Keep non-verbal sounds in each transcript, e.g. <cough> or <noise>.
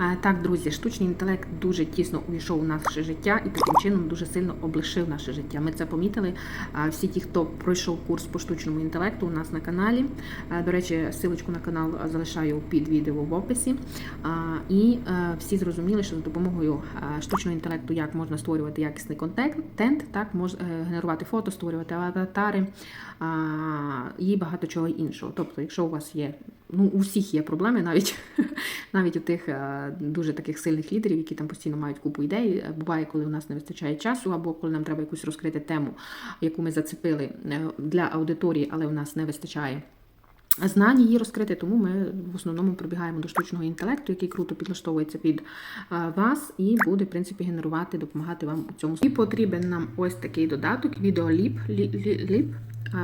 Е, Так, друзі, штучний інтелект дуже тісно увійшов у наше життя і таким чином дуже сильно облишив наше життя. Ми це помітили. Е, Всі ті, хто пройшов курс по штучному інтелекту, у нас на каналі. Е, До речі, силочку на канал залишаю під відео в описі. І всі зрозуміли, що за допомогою е, штучного інтелекту як можна створювати якісний контент, так мож е, генерувати фото, створювати аватари і багато чого іншого. Тобто, якщо у вас є, ну у всіх є проблеми, навіть <laughs> навіть у тих е, дуже таких сильних лідерів, які там постійно мають купу ідей. Буває, коли у нас не вистачає часу, або коли нам треба якусь розкрити тему, яку ми зацепили для аудиторії, але у нас не вистачає. Знань її розкрити, тому ми в основному прибігаємо до штучного інтелекту, який круто підлаштовується під е, вас і буде, в принципі, генерувати, допомагати вам у цьому. І потрібен нам ось такий додаток, відеоліп. лі- лі- ліп.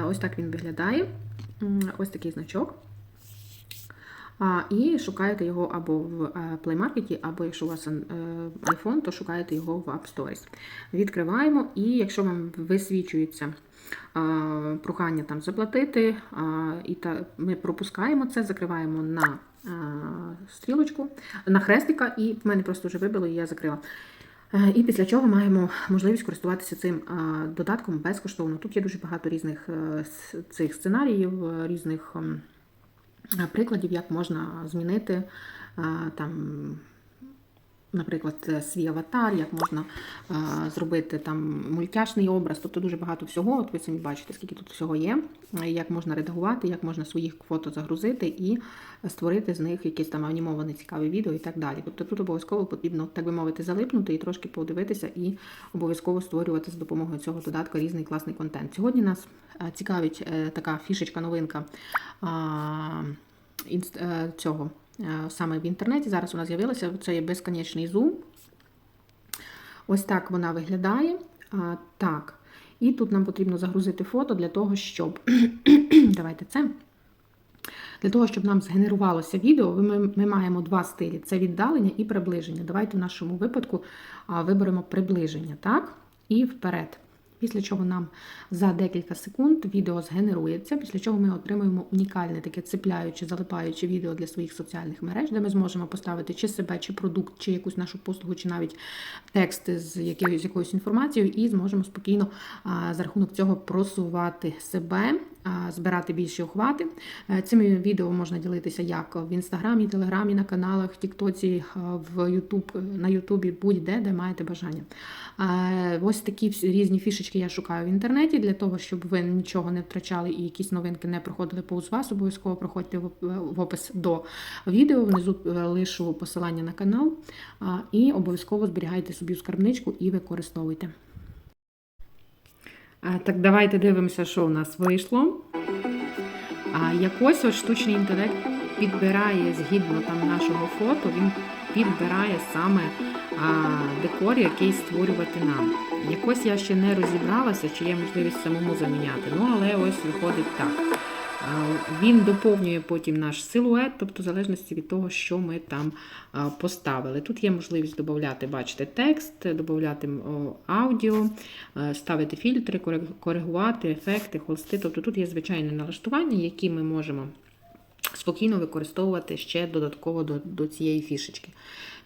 Ось так він виглядає. Ось такий значок. І шукаєте його або в е, Play Market, або якщо у вас е, iPhone, то шукаєте його в App Store. Відкриваємо, і якщо вам висвічується прохання там заплатити, і та, ми пропускаємо це, закриваємо на стрілочку, на хрестика, і в мене просто вже вибило, і я закрила. Е, І після чого маємо можливість користуватися цим додатком безкоштовно. Тут є дуже багато різних е, цих сценаріїв, е, різних е, прикладів, як можна змінити е, там. Наприклад, свій аватар, як можна зробити там мультяшний образ, тобто дуже багато всього. От ви самі бачите, скільки тут всього є, як можна редагувати, як можна своїх фото загрузити і створити з них якесь там анімоване цікаве відео і так далі. Тобто тут обов'язково потрібно, так би мовити, залипнути і трошки подивитися, і обов'язково створювати з допомогою цього додатка різний класний контент. Сьогодні нас е, цікавить е, така фішечка, новинка а, інст- е, цього саме в інтернеті. Зараз вона з'явилася. Це є безконечний зум. Ось так вона виглядає. Так. І тут нам потрібно загрузити фото для того, щоб. <clears throat> Давайте це. Для того, щоб нам згенерувалося відео, ми, ми маємо два стилі: це віддалення і приближення. Давайте в нашому випадку виберемо приближення, так? І вперед. Після чого нам за декілька секунд відео згенерується, після чого ми отримуємо унікальне таке цепляюче, залипаюче відео для своїх соціальних мереж, де ми зможемо поставити чи себе, чи продукт, чи якусь нашу послугу, чи навіть текст з якоюсь, якоюсь інформацією, і зможемо спокійно за рахунок цього просувати себе, збирати більші охвати. Е, Цими відео можна ділитися як в інстаграмі, телеграмі, на каналах, Тіктоці, е, в Ютуб, на Ютубі, будь-де, де маєте бажання. Е, Ось такі різні фішечки я шукаю в інтернеті для того, щоб ви нічого не втрачали і якісь новинки не проходили повз вас. Обов'язково проходьте в опис до відео. Внизу е, лишу посилання на канал і обов'язково зберігайте собі в скарбничку і використовуйте. Так, давайте дивимося, що у нас вийшло. А якось ось штучний інтелект підбирає згідно там нашого фото, він підбирає саме а, декор, який створювати нам. Якось я ще не розібралася, чи є можливість самому заміняти. Ну, але ось виходить так. Він доповнює потім наш силует, тобто в залежності від того, що ми там поставили. Тут є можливість додати, бачите, текст, додати аудіо, е, ставити фільтри, коригувати ефекти, холсти. Тобто тут є звичайне налаштування, які ми можемо спокійно використовувати ще додатково до, до цієї фішечки.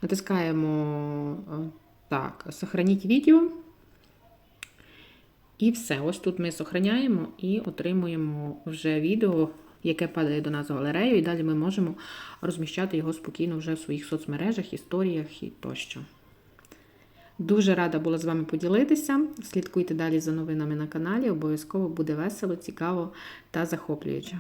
Натискаємо е, так, сохраніть відео. І все. Ось тут ми сохраняємо і отримуємо вже відео, яке падає до нас в галерею, і далі ми можемо розміщати його спокійно вже в своїх соцмережах, історіях і тощо. Дуже рада була з вами поділитися. Слідкуйте далі за новинами на каналі. Обов'язково буде весело, цікаво та захоплююче.